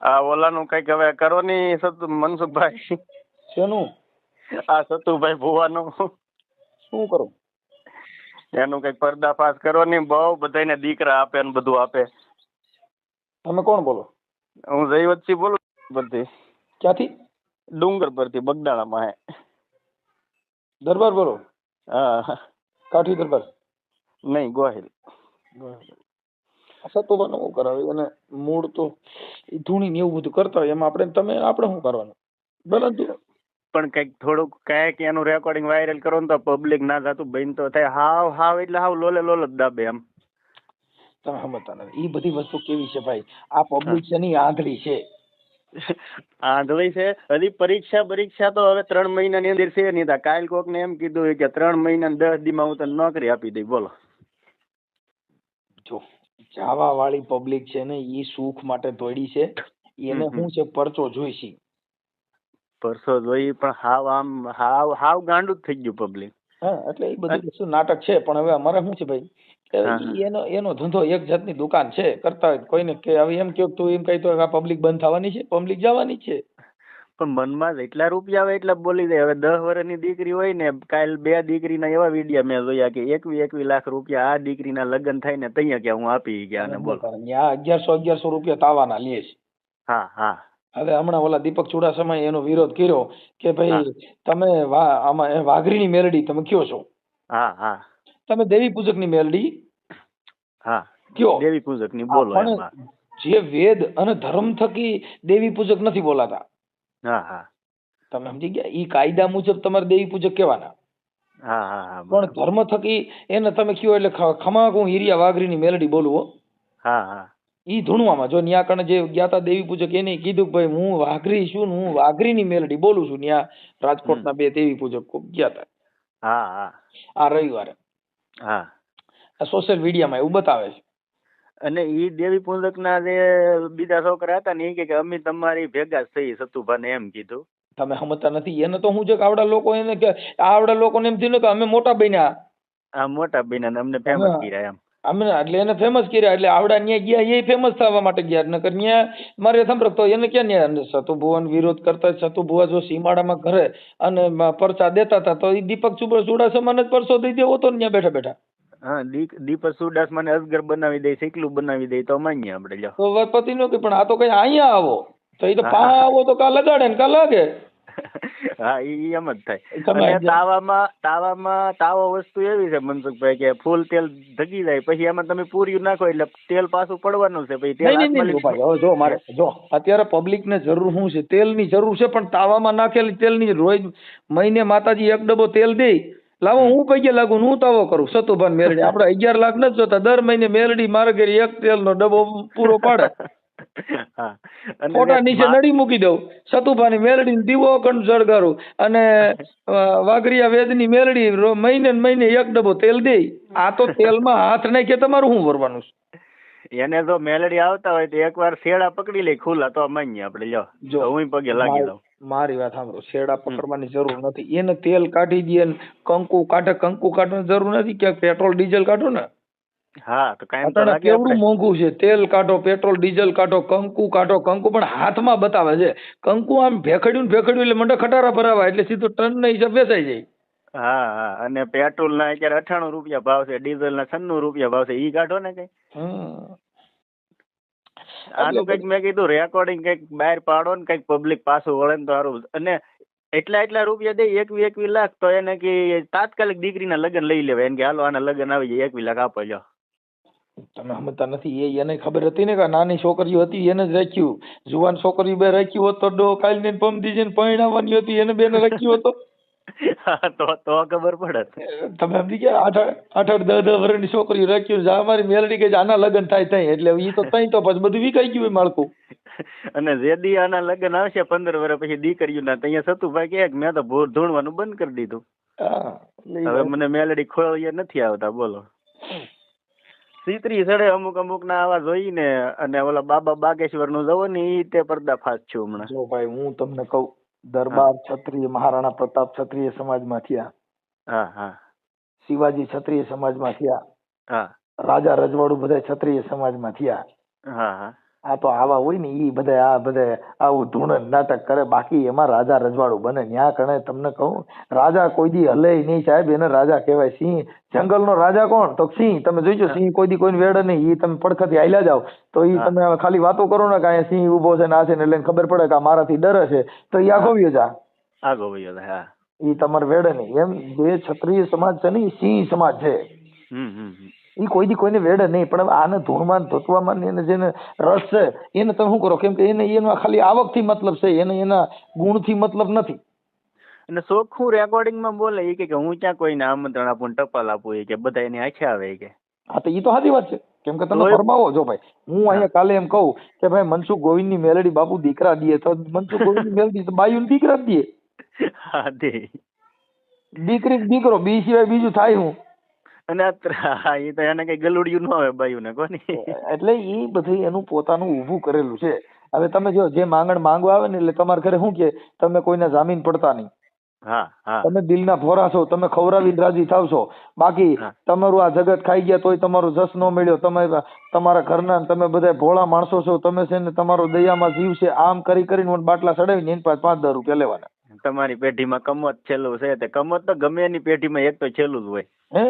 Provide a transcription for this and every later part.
આ ઓલાનું કંઈક હવે કરો ની સતુ મનસુખભાઈ. શેનું? આ સતુભાઈ ભુવાનું. શું કરું? એનું કંઈક પર્દાફાશ કરો ની બહુ બધાને દીકરા આપે ને બધું આપે. તમે કોણ બોલો? હું જયવતસિંહ બોલું પરથી ક્યાંથી? ડુંગર પરથી બગદાણામાં હે. દરબાર બોલો? હા. કાઠી દરબાર? નહીં ગોહિલ. ગોહિલ. સતોબાનું શું કરાવે અને મૂળ તો ધૂણી ને એવું બધું કરતા હોય એમાં આપણે તમે આપણે શું કરવાનું? બરાબર પણ કંઈક થોડુંક કાંઈક એનું રેકોર્ડિંગ વાયરલ કરો ને તો પબ્લિક ના થતું બહેન તો થાય હાવ હાવ એટલે હાવ લોલે લોલ જ દાબે એમ. તમે સમજતા નથી. એ બધી વસ્તુ કેવી છે ભાઈ? આ પબ્લિક છે ની આંધળી છે. આંધળી છે? હજી પરીક્ષા પરીક્ષા તો હવે ત્રણ મહિનાની અંદર છે નહીં તા કાલ કોક ને એમ કીધું કે ત્રણ મહિના દસ દસમાં હું તને નોકરી આપી દઈ બોલો. જો જાવા વાળી પબ્લિક છે ને ઈ સુખ માટે દોડી છે. એને. શું છે પરચો જોઈશે. પરસો જોઈ પણ હાવ આમ હાવ હાવ ગાંડું થઈ ગયું પબ્લિક હા એટલે એ બધું શું નાટક છે પણ હવે અમારે શું છે ભાઈ? હા, એનો એનો ધંધો એક જાતની દુકાન છે કરતા હોય કોઈને કે હવે એમ કે તું એમ કહી તો આ પબ્લિક બંધ થવાની છે? પબ્લિક જવાની છે. પણ મનમાં જેટલા રૂપિયા આવે એટલા બોલી દે. હવે દસ વર્ષની દીકરી હોય ને કાલ બે દીકરીના એવા વિડીયા મેં જોયા કે એકવી એકવી લાખ રૂપિયા આ દીકરીના લગ્ન થાય ને તૈયા કે હું આપી ગયા ને બોલ. અગિયારસો અગિયારસો રૂપિયા તાવાના લે છે. હા હા. હવે હમણાં ઓલા દીપક ચુડાસમાએ એનો વિરોધ કર્યો કે ભાઈ તમે આમાં વાઘરીની મેલડી તમે કયો છો? હા હા. તમે દેવી પૂજકની મેલડી? હા. કયો? દેવી પૂજકની બોલો જે વેદ અને ધર્મ થકી દેવી પૂજક નથી બોલાતા. હા હા. તમે સમજી ગયા? ઈ કાયદા મુજબ તમારે દેવી પૂજક કહેવાના. હા હા હા પણ ધર્મ થકી એને તમે કયો એટલે ખમાક હું હિરિયા વાઘરીની મેલડી બોલું હો. હા હા. ઈ ધૂણવામાં જો ન્યા કણે જે ગયા તા દેવી પૂજક એને કીધું કે ભાઈ હું વાઘરી છું ને હું વાઘરીની મેલડી બોલું છું ન્યા રાજકોટના બે દેવી પૂજક ગયા તા. હા હા. આ રવિવારે. હા. સોશિયલ મીડિયામાં એવું બતાવે છે. અને ઈ દેવી પૂજક ના જે બીજા છોકરા હતા ને એ કે અમે તમારી ભેગા થઈ થઈ સતુભાને એમ કીધું. તમે સમજતા નથી. એને તો હું છે કે આવડા લોકો એને કે આવડા લોકોને એમ થયું કે અમે મોટા બન્યા. હા મોટા ને અમને ફેમસ કર્યા એમ. અમે એટલે એને ફેમસ કર્યા. એટલે આવડા ન્યા ગયા એ ફેમસ થવા માટે ગયા. નકર ન્યા મારે સંભળતો એને ક્યાં ન્યા અને સતુ ભુવન વિરોધ કરતા સતુભુવા જો સીમાડામાં ઘરે અને પરચા દેતા હતા તો એ દીપક ચુબર ચુડાસમાને જ પરસો દઈ દેવો તો ને ન્યા બેઠા બેઠા. હા દીપ દીપક સુદાસ મને અજગર બનાવી દે એકલું બનાવી દે તો માનીએ આપણે લ્યો. તો પતિ નો કે પણ આ તો કઈ અહીંયા આવો. તો એ તો હા. પા આવો તો કા લગાડે ને કા લાગે? હા ઈ એમ જ થાય. તાવામાં તાવામાં તાવો વસ્તુ એવી છે મનસુખભાઈ કે ફૂલ તેલ ધગી જાય. પછી એમાં તમે પૂર્યું નાખો એટલે તેલ પાછું પડવાનું છે પછી તેલ. જો મારે જો અત્યારે પબ્લિક ને જરૂર શું છે? તેલની જરૂર છે પણ તાવામાં નાખેલી તેલની રોજ મહિને માતાજી એક ડબ્બો તેલ દે. લાવો હું પૈકી લાગુ હું તાવો કરું? સતુભાન મેરડી આપણે અગિયાર લાખ નથી જોતા. દર મહિને મેરડી મારે ઘેર એક તેલનો ડબ્બો પૂરો પાડે. ફોટા નીચે નડી મૂકી દઉં. સતુભાની મેલડી દીવો અખંડ જળગારું. અને વાઘરિયા વેદની મેલડી મહિને મહિને એક ડબ્બો તેલ દે. આ તો તેલમાં હાથ નાખીએ તમારું શું ભરવાનું છે? એને જો મેલડી આવતા હોય તો એકવાર શેડા પકડી લે ખુલ્લા તો માનીએ આપણે. લ્યો. જો. હું પગે લાગી દઉં મારી વાત સાંભળો શેડા પકડવાની જરૂર નથી. એને તેલ કાઢી દે ને કંકુ કાઢે કંકુ કાઢવાની જરૂર નથી ક્યાંક પેટ્રોલ ડીઝલ કાઢો ને. હા તો કાંઈ તો કેવડું મોંઘું છે? તેલ કાઢો પેટ્રોલ ડીઝલ કાઢો કંકુ કાઢો કંકુ પણ હાથમાં બતાવે છે. કંકુ આમ ભેખડ્યું ભેખડ્યું એટલે મંડે ખટારા ભરાવા એટલે સીધું ટન ના હિસાબ વેચાઈ જાય. હા હા અને પેટ્રોલ ના અત્યારે અઠાણું રૂપિયા ભાવ છે ડીઝલ ના છન્નું રૂપિયા ભાવ છે ઈ કાઢો ને કઈ. આનું કંઈક મેં કીધું રેકોર્ડિંગ કંઈક બહાર પાડો ને કંઈક પબ્લિક પાછું વળે ને તો સારું. અને એટલા એટલા રૂપિયા દે એકવી એકવી લાખ તો એને કે તાત્કાલિક દીકરીના લગ્ન લઈ લેવાય. એને કે હાલો આના લગ્ન આવી જાય એકવી લાખ આપો લ્યો તમે સમજતા નથી એ એને ખબર હતી ને કે નાની છોકરીઓ હતી એને જ રાખ્યું. જુવાન છોકરીઓ બે રાખ્યું હોત તો ડો કાલ ને પમ દીજે ને પરણાવવાની હતી એને બેને રાખ્યું હતો તો તો ખબર પડે. તમે સમજી ગયા આઠ આઠ આઠ દસ દસ વર્ષની છોકરીઓ રાખ્યું જા અમારી મેલડી કે આના લગ્ન થાય તઈ. એટલે ઈ તો તઈ તો પછી બધું વિકાઈ ગયું માળખું. અને જે દી આના લગ્ન આવશે પંદર વર્ષ પછી દીકરીઓના ત્યાં સતુભાઈ કે મેં તો ભોર ધૂણવાનું બંધ કરી દીધું. હવે મને મેલડી ખોળીએ નથી આવતા બોલો. સીતરી સડે અમુક અમુક ના આવા જોઈને અને ઓલા બાબા બાગેશ્વરનું જવો ને ઈ તે પર્દાફાશ છું હમણાં. જો ભાઈ હું તમને કહું દરબાર ક્ષત્રિય મહારાણા પ્રતાપ ક્ષત્રિય સમાજમાં થયા. શિવાજી ક્ષત્રિય સમાજમાં થયા. રાજા રજવાડું બધા ક્ષત્રિય સમાજમાં થયા. આ તો આવા હોય ને ઈ બધા આ બધા આવું ધૂણ નાટક કરે બાકી એમાં રાજા રજવાડું બને. ન્યા કણે તમને કહું રાજા કોઈ દી હલે નહીં સાહેબ એને રાજા કહેવાય સિંહ. જંગલનો રાજા કોણ? તો સિંહ. તમે જોઈજો સિંહ કોઈ દી કોઈને વેડે નહીં. ઈ તમે પડખેથી આયલા જાઓ. તો ઈ તમે ખાલી વાતો કરો ને કે અહીંયા સિંહ ઊભો છે ને આ છે ને એટલે ખબર પડે કે આ મારાથી ડરે છે. તો એ આગોવ્યો જા. આગો હા. ઈ તમારે વેડે નહીં. એમ જે ક્ષત્રિય સમાજ છે ને એ સિંહ સમાજ છે. હમ હમ. હમ. કોઈથી કોઈને વેડે નહીં પણ આને ધૂળમાં ધોતવામાં ને એને જેને રસ છે એને તમે શું કરો? કેમ કે એને એનો ખાલી આવકથી મતલબ છે એને એના ગુણથી મતલબ નથી. અને ચોખ્ખું રેકોર્ડિંગમાં બોલે એ કે હું ક્યાં કોઈને આમંત્રણ આપું ટપાલ આપું એ કે બધા એની આંખે આવે કે. હા તો એ તો સાચી વાત છે. કેમ કે તમે ફરમાવો જો ભાઈ હું અહીંયા કાલે એમ કહું કે ભાઈ મનસુખ ગોવિંદની મેલડી બાપુ દીકરા દે તો મનસુખ ગોવિંદની મેલડી તો બાયુને દીકરા દીએ. હા દીકરી દીકરો બી સિવાય બીજું થાય હું. અને એ તો એને કઈ ગલુડિયું ન આવે બાયું ને કોની એટલે એ બધું એનું પોતાનું ઊભું કરેલું છે. હવે તમે જો જે માંગણ માંગવા આવે ને એટલે તમારા ઘરે શું કે તમે કોઈને જામીન પડતા નહીં. તમે દિલના ભોરા છો તમે ખવરાવી રાજી થાવ છો. બાકી તમારું આ જગત ખાઈ ગયા તોય તમારો જસ ન મળ્યો. તમે તમારા ઘરના તમે બધા ભોળા માણસો છો. તમે છે ને તમારો દયામાં જીવ છે. આમ કરી કરીને બાટલા ચડાવીને એની પાસે પાંચ દસ રૂપિયા લેવાના. તમારી પેઢીમાં કમત છેલ્લું છે. તે કમત તો ગમે એની પેઢીમાં એક તો છેલ્લું જ હોય. હે?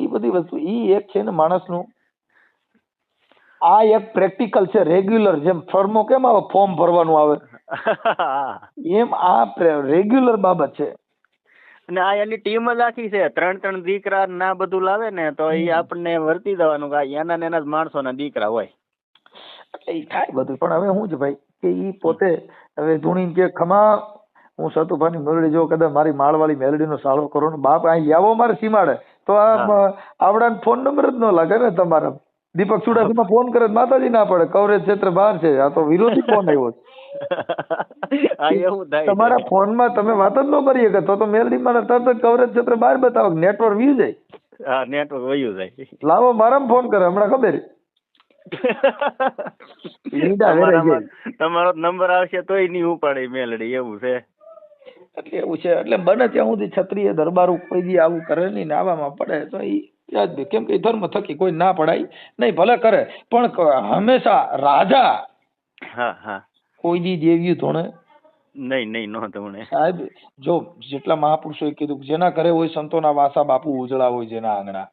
ઈ બધી વસ્તુ એ એક છે ને માણસનું આ એક પ્રેક્ટિકલ છે રેગ્યુલર જેમ ફોર્મો કેમ આવે? ફોર્મ ભરવાનું આવે. એમ આ રેગ્યુલર બાબત છે. અને આ એની ટીમ જ આખી છે. ત્રણ ત્રણ દીકરા ના બધું લાવે ને તો એ આપણને વર્તી દેવાનું કે એના ને એના જ માણસોના દીકરા હોય. એટલે ઈ થાય બધું પણ હવે શું છે ભાઈ કે ઈ પોતે હવે ધૂણી કે ખમા હું સતુભાની મેલડી જો કદાચ મારી માળવાળી મેલડીનો સાળો કરો ને બાપ અહીં આવો મારે સીમાડે. તો આ. આવડાને ફોન નંબર જ ન લાગે ને તમારા. દીપક ચુડાસમા ફોન કરે માતાજી ના પડે. કવરેજ ક્ષેત્ર બહાર છે. આ તો વિરોધી ફોન આવ્યો છે. તમારા ફોનમાં તમે વાત જ ન કરી શકે તો તો મારે તરત જ કવરેજ ક્ષેત્ર બહાર બતાવો નેટવર્ક વ્યુ જાય હા નેટવર્ક વયું જાય. લાવો મારા ફોન કરે. હમણાં ખબર? તમારો નંબર આવશે તોય નહીં ઉપાડે મેલડી એવું છે. એટલે એવું છે. એટલે બને ત્યાં સુધી ક્ષત્રિય દરબારો કોઈ દી આવું કરે નહીં ને આવામાં પડે તો એ વ્યાજબી કેમ કે ધર્મ થકી કોઈ ના પડાય નહીં ભલે કરે પણ હંમેશા રાજા હા હા. કોઈ દી દેવ્યું ધોણે. નહીં નહીં નો તમને સાહેબ જો જેટલા મહાપુરુષોએ કીધું જેના ઘરે હોય સંતોના વાસા બાપુ ઉજળા હોય જેના આંગણા.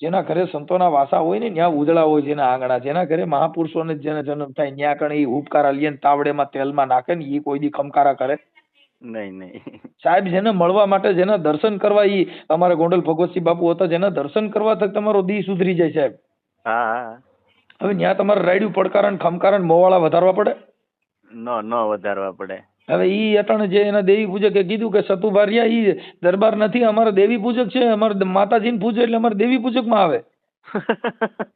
જેના ઘરે સંતોના વાસા હોય ને ત્યાં ઉજળા હોય જેના આંગણા. જેના ઘરે મહાપુરુષોને જેને જન્મ થાય ત્યાં કણે એ ઉપકારા લે ને તાવડેમાં તેલમાં નાખે ને એ કોઈ દી ખમકારા કરે. નહીં નહીં. સાહેબ જેને મળવા માટે જેના દર્શન કરવા ઈ અમારા ગોંડલ ભગવતસિંહ બાપુ હતા જેના દર્શન કરવા તક તમારો દી સુધરી જાય સાહેબ. હા હા. હવે ત્યાં તમારે રાયડું પડકારણ ને ખમકારા ને મોવાળા વધારવા પડે? નો ન વધારવા પડે. હવે ઈ અટાણે જે એના દેવી પૂજકે કીધું કે સતુ ભાર્યા ઈ દરબાર નથી અમારા દેવી પૂજક છે અમારે માતાજીને પૂજે એટલે અમારે દેવી પૂજકમાં આવે.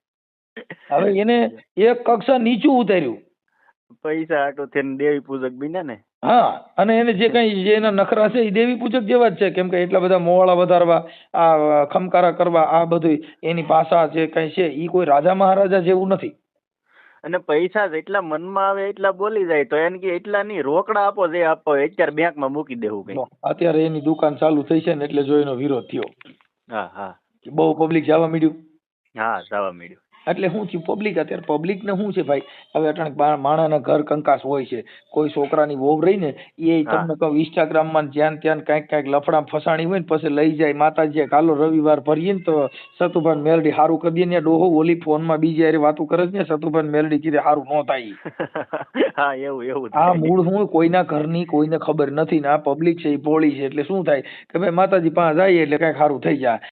હવે એને એક કક્ષા નીચું ઉતાર્યું. પૈસા આટો થઈને દેવી પૂજક બીને ને? હા અને એને જે કઈ જે એના નખરા છે એ દેવી પૂજક જેવા જ છે. કેમ કે એટલા બધા મોવાળા વધારવા આ ખમકારા કરવા આ બધું એની પાસા જે કઈ છે એ કોઈ રાજા મહારાજા જેવું નથી. અને પૈસા જેટલા મનમાં આવે એટલા બોલી જાય તો એને કે એટલા નહીં રોકડા આપો જે આપો હોય અત્યારે બેંકમાં મૂકી દેવું કઈ. અત્યારે એની દુકાન ચાલુ થઈ છે ને એટલે જો એનો વિરોધ થયો. હા હા. બહુ પબ્લિક જવા મળ્યું હા જવા મળ્યું એટલે શું થયું પબ્લિક અત્યારે પબ્લિક ને શું છે ભાઈ? હવે અટાણે માણાના ઘર કંકાસ હોય છે. કોઈ છોકરાની વહુ રહી ને એ. તમને કહું ઇન્સ્ટાગ્રામમાં જ્યાં ત્યાં કાંઈક કાંઈક લફડા ફસાણી હોય ને પછી લઈ જાય. માતાજી કાલો રવિવાર ભરીએ ને તો સતુભાન મેલડી સારું કરી દે ને ડોહો ઓલી ફોનમાં બીજી હારે વાતો કરે છે ને સતુભાન મેલડી કીધે હારું ન થાય. હા એવું એવું આ મૂળ હું કોઈના ઘરની કોઈને ખબર નથી ને આ પબ્લિક છે એ ભોળી છે એટલે શું થાય? કે ભાઈ માતાજી પાસે જાય એટલે કાંઈક સારું થઈ જાય.